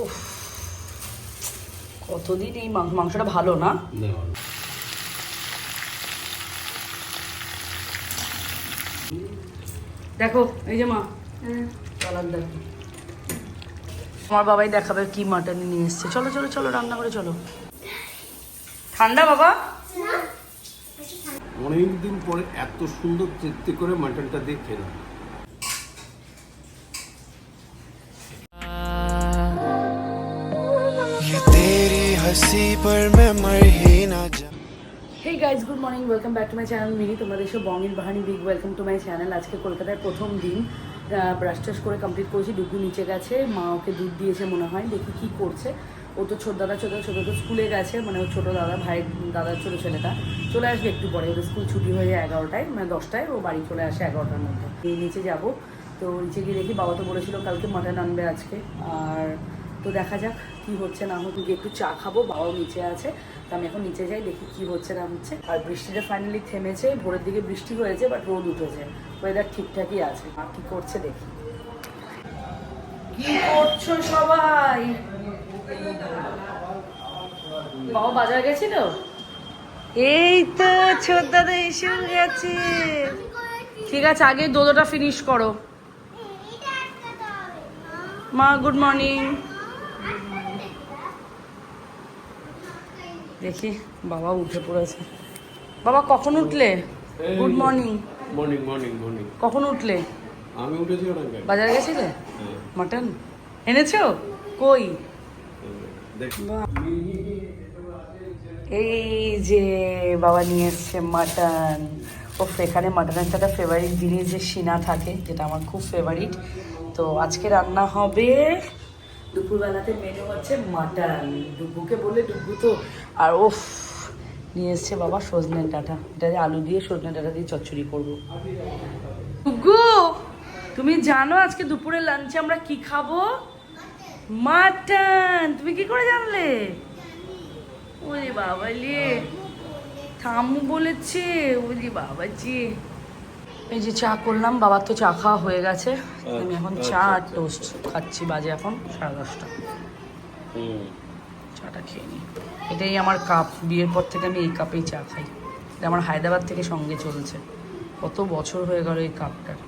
উফ। কতদিন এই মাংস মাংসটা ভালো না? দেখো এই যে মা। কালার দেখো। আমার বাবাই দেখাবে কি মাটন নিয়ে এসছে। চলো চলো চলো রান্না করে চলো। ঠান্ডা বাবা? অনেকদিন পরে এত সুন্দর তৃপ্তি করে মাটনটা দিয়ে খেলাম। हंसी पर मैं मर ही ना जा hey guys good morning welcome back to my channel Mini তোমাদের সব বঙ্গের বাহানি big welcome to my channel আজকে কলকাতায় প্রথম দিন ব্রাশ টাশ করে কমপ্লিট করেছি ডুগু নিচে গেছে মা ওকে দুধ দিয়েছে মনে হয় দেখি কি করছে ও তো ছোট দাদা ছোটো ছোটো তো স্কুলে গেছে মানে ওর ছোটো দাদা ভাই দাদার ছোটো ছেলেটা চলে আসবে একটু পরে ওদের স্কুল ছুটি হয়ে যায় এগারোটায় মানে দশটায় ও বাড়ি চলে আসে এগারোটার মধ্যে এই নিচে যাব তো নিচে গিয়ে দেখি বাবা তো বলেছিল কালকে মাটন আনবে আজকে আর তো দেখা যাক কি হচ্ছে না হচ্ছে একটু চা খাব বাবাও নিচে আছে। তো আমি এখন নিচে যাই দেখি কি হচ্ছে না হচ্ছে। আর বৃষ্টিটা ফাইনালি থেমেছে ভোরের দিকে বৃষ্টি হয়েছে বাট রোদ উঠেছে। ওয়েদার ঠিকঠাকই আছে। আর কি করছে দেখি। কি করছ সবাই? বাবা বাজার গেছিল এই তো ছোট দাদা এসে গেছে। ঠিক আছে আগে দোদোটা ফিনিশ করো। মা গুড মর্নিং দেখি বাবা উঠে পড়েছে। বাবা কখন উঠলে? Good morning morning morning morning কখন উঠলে? আমি উঠেছি। বাজারে গেছিলে? হ্যাঁ, মাটন এনেছো? কই? দেখ। এই যে বাবা নিয়ে এসছে মাটন ও এখানে মাটনের সাথে ফেভারিট জিনিস যে সিনা থাকে যেটা আমার খুব ফেভারিট তো আজকে রান্না হবে দুপুরবেলাতে মেনু হচ্ছে মাটন ডুব্বুকে বললে ডুব্বু তো আর ওফ নিয়ে এসছে বাবা সজনে ডাঁটা। এটা দিয়ে আলু দিয়ে সজনে ডাঁটা দিয়ে চচ্চড়ি করব। ডুগ্গু তুমি জানো আজকে দুপুরে লাঞ্চে আমরা কি খাব? মাটন তুমি কি করে জানলে? ওরে বাবা লে থামু বলেছে। ওরে বাবা জি। এই যে চা করলাম বাবার তো চা খাওয়া হয়ে গেছে। আমি এখন চা আর টোস্ট খাচ্ছি বাজে এখন সাড়ে দশটা। চাটা খেয়ে নিই। এটাই আমার কাপ বিয়ের পর থেকে আমি এই কাপেই চা খাই। এটা আমার হায়দ্রাবাদ থেকে সঙ্গে চলছে। কত বছর হয়ে গেল এই কাপটার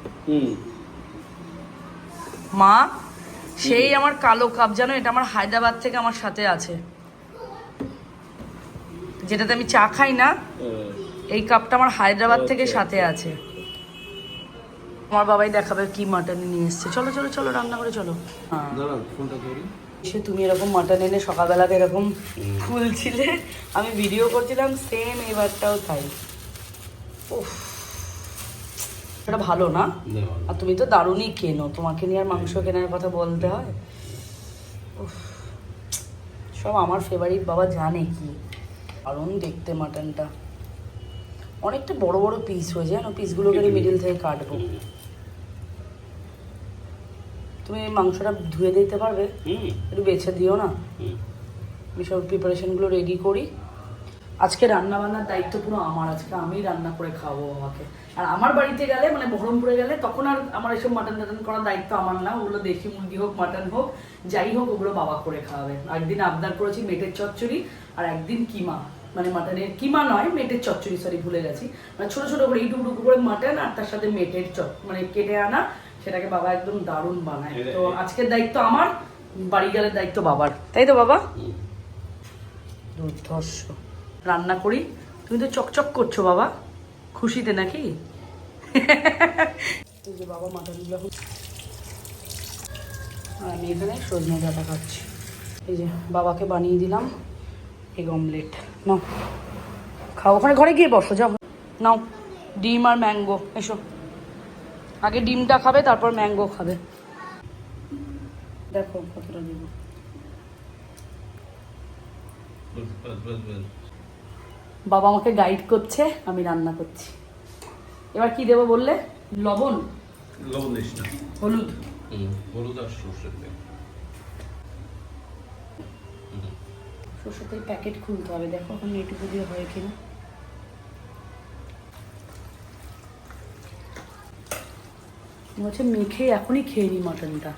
মা সেই আমার কালো কাপ জানো এটা আমার হায়দ্রাবাদ থেকে আমার সাথে আছে। যেটাতে আমি চা খাই না। এই কাপটা আমার হায়দ্রাবাদ থেকে আচ্ছা, সাথে আছে। আমার বাবাই দেখাবে কি মাটন নিয়ে এসছে। চলো চলো চলো রান্না করে চলো। হ্যাঁ। দাঁড়াও সে তুমি এরকম মাটন এনে সকালবেলাতে এরকম খুলছিলে আমি ভিডিও করছিলাম সেম এবারটাও তাই। এটা ভালো না? আর তুমি তো দারুণই কেনো তোমাকে নিয়ে আর মাংস কেনার কথা বলতে হয়? সব আমার ফেভারিট বাবা জানে কি। দারুণ দেখতে মাটনটা অনেকটা বড় বড় পিস হয়ে যায় না পিসগুলোকে মিডিল থেকে কাটবো। তুমি এই মাংসটা ধুয়ে দিতে পারবে। একটু বেছে দিও না। আমি সব প্রিপারেশনগুলো রেডি করি। আজকে রান্না বান্নার দায়িত্ব পুরো আমার। আজকে আমি রান্না করে খাওয়াবো আমাকে। আর আমার বাড়িতে গেলে মানে বহরমপুরে গেলে তখন আর আমার এসব মাটন টাটন করার দায়িত্ব আমার না। ওগুলো দেশি মুরগি হোক মাটন হোক যাই হোক ওগুলো বাবা করে খাওয়াবে। একদিন আবদার করেছি মেটের চচ্চড়ি আর একদিন কিমা। মানে মাটনের কিমা নয় মেটের চচ্চড়ি সরি ভুলে গেছি। মানে ছোট ছোট করে ইটুকু টুকু করে মাটন আর তার সাথে মেটের চপ মানে কেটে আনা সেটাকে বাবা একদম দারুণ বানায়। তো আজকের দায়িত্ব আমার বাড়ি গেলে দায়িত্ব বাবার। তাই তো বাবা। দুর্ধর্ষ। রান্না করি। তুমি তো চকচক করছ বাবা। খুশিতে নাকি? যে বাবা মাটনগুলো এখন আর আমি এখানে সজনে ডাটা খাচ্ছি। এই যে বাবাকে বানিয়ে দিলাম এগ অমলেট। নাও। খাও ওখানে ঘরে গিয়ে বসো যাও। নাও ডিম আর ম্যাঙ্গো এসো। আগে ডিমটা খাবে তারপর ম্যাঙ্গো খাবে। দেখো কতটা দেবো। বাবা আমাকে গাইড করছে আমি রান্না করছি। এবার কি দেবো বললে? লবণ? লবণ দিস না। হলুদ। হলুদ আর সর্ষের তেল। সরষের তেল প্যাকেট খুলতে হবে। দেখো এখন এইটুকু দিয়ে হয় কিনা। বলছে মেখে এখনই খেয়ে নিই মটনটা।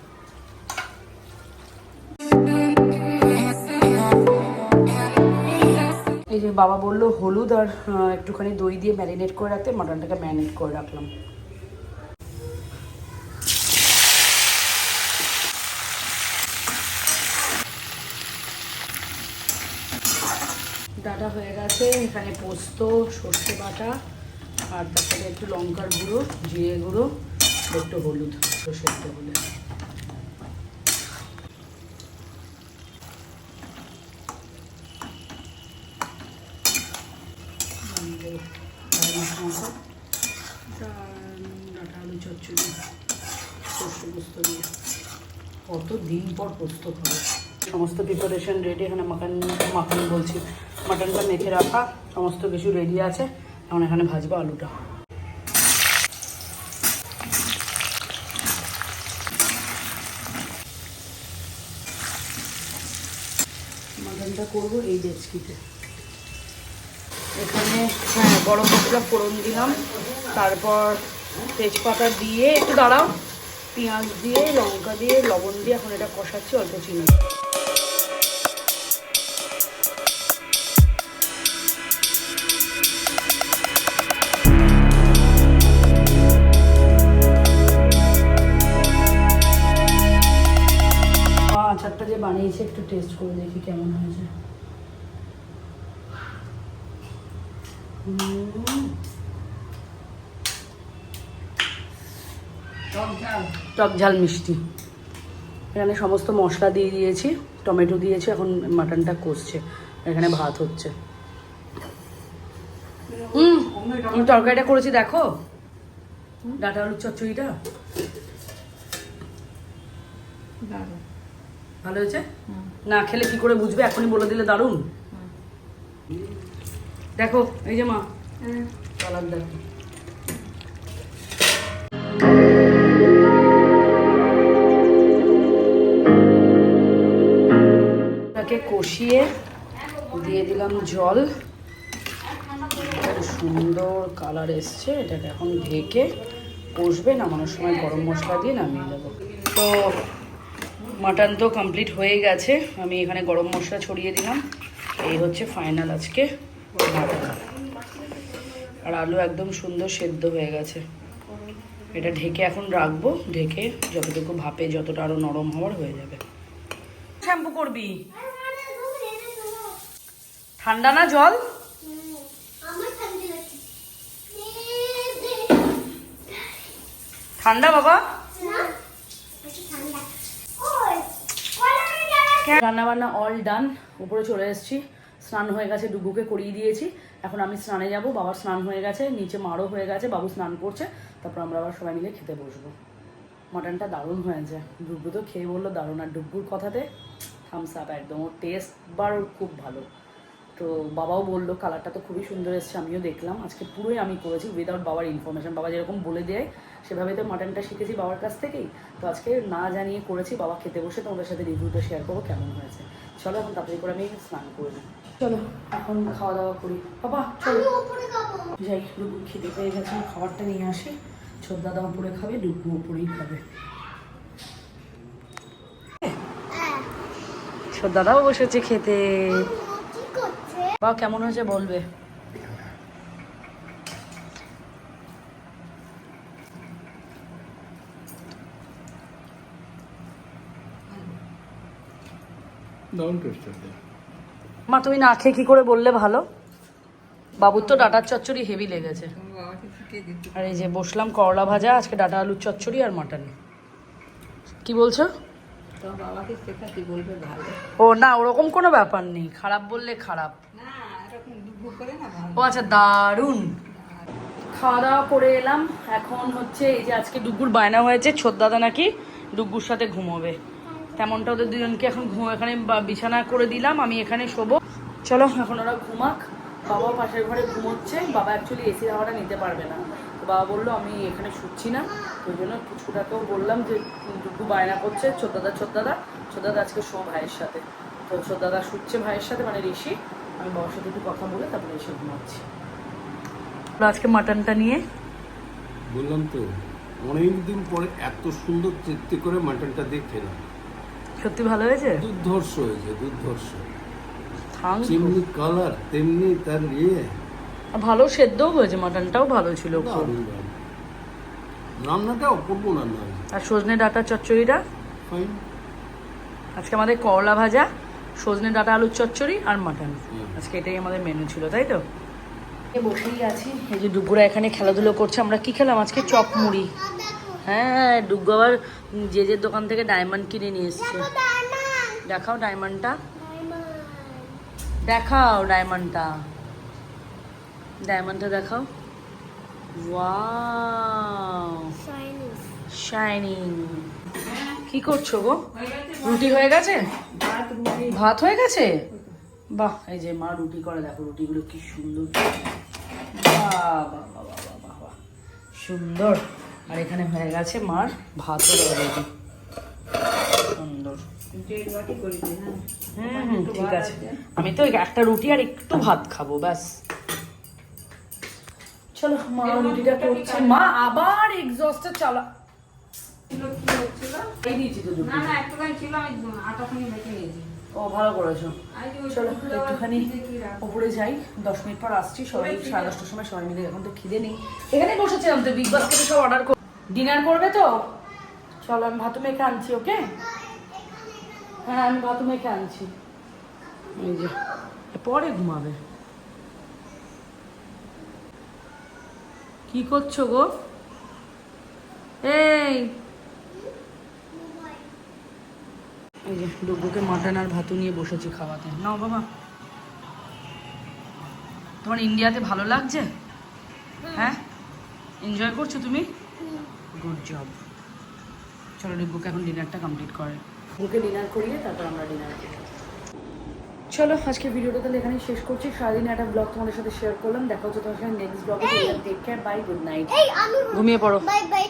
এই যে বাবা বলল হলুদ আর একটুখানি দই দিয়ে ম্যারিনেট করে রাখতে, মটনটাকে ম্যারিনেট করে রাখলাম। ডাটা হয়ে গেছে, এখানে পোস্ত, সর্ষে বাটা, আর তারপরে একটু লঙ্কার গুঁড়ো, জিরে গুঁড়ো একটু হলুদ সেদ্ধ হলে ডাটা আলু কত দিন পর সমস্ত প্রিপারেশন রেডি এখানে মাখান মাখান বলছি। মাটনটা মেখে রাখা, সমস্ত কিছু রেডি আছে। এখন এখানে ভাজবো আলুটা মাটনটা করব এই ডেচকিতে এখানে হ্যাঁ গরম মশলা ফোড়ন দিলাম। তারপর তেজপাতা দিয়ে, একটু দাঁড়াও। পেঁয়াজ দিয়ে, লঙ্কা দিয়ে, লবণ দিয়ে, এখন এটা কষাচ্ছি, অল্প চিনি যে বানিয়েছে একটু টেস্ট করে দেখি কেমন হয়েছে। টক ঝাল। মিষ্টি। এখানে সমস্ত মশলা দিয়ে দিয়েছি টমেটো দিয়েছি এখন মাটনটা কষছে এখানে ভাত হচ্ছে। হুম তরকারিটা করেছি দেখো। ডাটা আলুর চচ্চড়িটা। ভালো হয়েছে? না খেলে কি করে বুঝবে? এখনই বলে দিলে দারুণ। দেখো, এই যে মা। কালার দেখো। কষিয়ে দিয়ে দিলাম জল। সুন্দর কালার এসছে। এটাকে এখন ঢেকে কষবে, নামানোর সময় গরম মশলা দিয়ে নামিয়ে দেবো তো মাটন তো কমপ্লিট হয়ে গেছে। আমি এখানে গরম মশলা ছড়িয়ে দিলাম। এই হচ্ছে ফাইনাল আজকে আর আলু একদম সুন্দর সেদ্ধ হয়ে গেছে। এটা ঢেকে এখন রাখব। ঢেকে যতটুকু ভাপে যতটা আরও নরম হওয়ার হয়ে যাবে। শ্যাম্পু করবি? ঠান্ডা না জল? ঠান্ডা বাবা। রান্না বান্না অল ডান উপরে চলে এসেছি। স্নান হয়ে গেছে, ডুবুকে করিয়ে দিয়েছি। এখন আমি স্নানে যাব। বাবার স্নান হয়ে গেছে, নিচে মারও হয়ে গেছে, বাবু স্নান করছে। তারপর আমরা আবার সবাই মিলে খেতে বসবো। মাটনটা দারুণ হয়েছে। ডুব্বু তো খেয়ে বলল দারুণ। আর ডুব্বুর কথাতে থামস আপ একদম। ওর টেস্ট বার খুব ভালো। তো বাবাও বলল কালারটা তো খুবই সুন্দর এসছে আমিও দেখলাম। আজকে পুরোই আমি করেছি উইদাউট বাবার ইনফরমেশন বাবা যেরকম বলে দেয় সেভাবে তো মাটনটা শিখেছি বাবার কাছ থেকেই। তো আজকে না জানিয়ে করেছি বাবা খেতে বসে তোমাদের সাথে রিভিউটা শেয়ার করব কেমন হয়েছে। চলো এখন তাড়াতাড়ি করে আমি স্নান করে নিই। চলো এখন খাওয়া দাওয়া করি। বাবা চলো। যাই ডুবু খেতে পেয়ে গেছে খাবারটা নিয়ে আসি। ছোট দাদা উপরে খাবে ডুবু উপরেই খাবে। ছোট দাদাও বসেছে খেতে। বা কেমন হয়েছে বলবে? মা তুমি না খেয়ে কি করে বললে ভালো? বাবুর তো ডাটার চচ্চড়ি হেভি লেগেছে। আর এই যে বসলাম করলা ভাজা আজকে ডাটা আলুর চচ্চড়ি আর মাটন। কি বলছো? ও না ওরকম কোনো ব্যাপার নেই। খারাপ বললে খারাপ না এরকম দুপুর করে না ভালো ও আচ্ছা দারুণ। খাওয়া দাওয়া করে এলাম। এখন হচ্ছে এই যে আজকে ডুগুর বায়না হয়েছে ছোদ্দাদা নাকি ডুগুর সাথে ঘুমোবে। তেমনটা ওদের দুজনকে এখন ঘুম, এখানে বিছানা করে দিলাম, আমি এখানে শোবো। চলো, এখন ওরা ঘুমাক। বাবা পাশের ঘরে ঘুমোচ্ছে। বাবা অ্যাকচুয়ালি এসি হাওয়াটা নিতে পারবে না। তো বাবা বলল, আমি এখানে শুচ্ছি না। ওই জন্য পুচকুটাকেও বললাম যে ডুগু বায়না করছে ছোদ্দাদা ছোদ্দাদা ছোদ্দাদা আজকে শো ভাইয়ের সাথে। তো ছোদ্দাদা শুচ্ছে ভাইয়ের সাথে মানে ঋষি। আমি বাবার সাথে একটু কথা বলে তারপরে এসে ঘুমাচ্ছি। আজকে মাটনটা নিয়ে বললাম তো অনেক দিন পরে এত সুন্দর তৃপ্তি করে মাটনটা দিয়ে খেলাম। সত্যি ভালো হয়েছে? দুর্ধর্ষ হয়েছে দুর্ধর্ষ। যেমনি কালার তেমনি তার ইয়ে। ভালো সেদ্ধও হয়েছে মাটনটাও ভালো ছিল। রান্নাটা অপূর্ব রান্না আর সজনে ডাঁটার চচ্চড়িটা? ফাইন আজকে আমাদের করলা ভাজা। সজনে ডাটা আলুর চচ্চড়ি আর মাটন। আজকে এটাই আমাদের মেনু ছিল তাই তো? বসেই আছি। এই যে ডুগুরা এখানে খেলাধুলো করছে আমরা কি খেলাম? আজকে চপ মুড়ি। হ্যাঁ ডুগু আবার যে যে দোকান থেকে ডায়মন্ড কিনে নিয়ে এসছে। দেখাও ডায়মন্ডটা দেখাও ডায়মন্ডটা ডায়মন্ডটা দেখাও। ওয়াও শাইনিং কি করছ গো? রুটি হয়ে গেছে? ভাত হয়ে গেছে? বাহ, এই যে মা রুটি করে, দেখো রুটিগুলো কি সুন্দর। সুন্দর। আর এখানে হয়ে গেছে মার রেডি সুন্দর। হুম হুম, ঠিক আছে। আমি তো একটা রুটি আর একটু ভাত খাব, ব্যাস। চলো, মা রুটিটা করছে। মা আবার এক্সস্টটা চালা না না একটুখানি ছিল আমি আটা সঙ্গে নিয়েছি। ও ভালো করেছ। আর কি ওই চলো একটুখানি ফ্রিজে কি রাখব? উপরে যাই দশ মিনিট পর আসছি সবাই সাড়ে দশটার সময় সবাই মিলে এখন তো খিদে নেই। এখানে বসেছিলাম তো বিগ বাস্কেটে সব অর্ডার কর ডিনার করবে তো? চলো আমি ভাতু মেখে আনছি ওকে? হ্যাঁ আমি ভাতু মেখে আনছি। এই যে পরে ঘুমাবে। কি করছ গো? এই এই যে ডুগুকে মাটন আর ভাতু নিয়ে বসেছি খাওয়াতে। নাও বাবা। তোমার ইন্ডিয়াতে ভালো লাগছে? হ্যাঁ? এনজয় করছ তুমি? গুড জব চলো ডুগুকে এখন ডিনারটা কমপ্লিট করে। ডুগুকে ডিনার করিয়ে তারপর আমরা ডিনার করি চলো আজকে ভিডিওটা তাহলে এখানেই শেষ করছি। সারাদিন একটা ব্লগ তোমাদের সাথে শেয়ার করলাম। দেখা হচ্ছে তোমার সাথে নেক্সট ব্লগে take care bye good night ঘুমিয়ে পড়ো। Bye by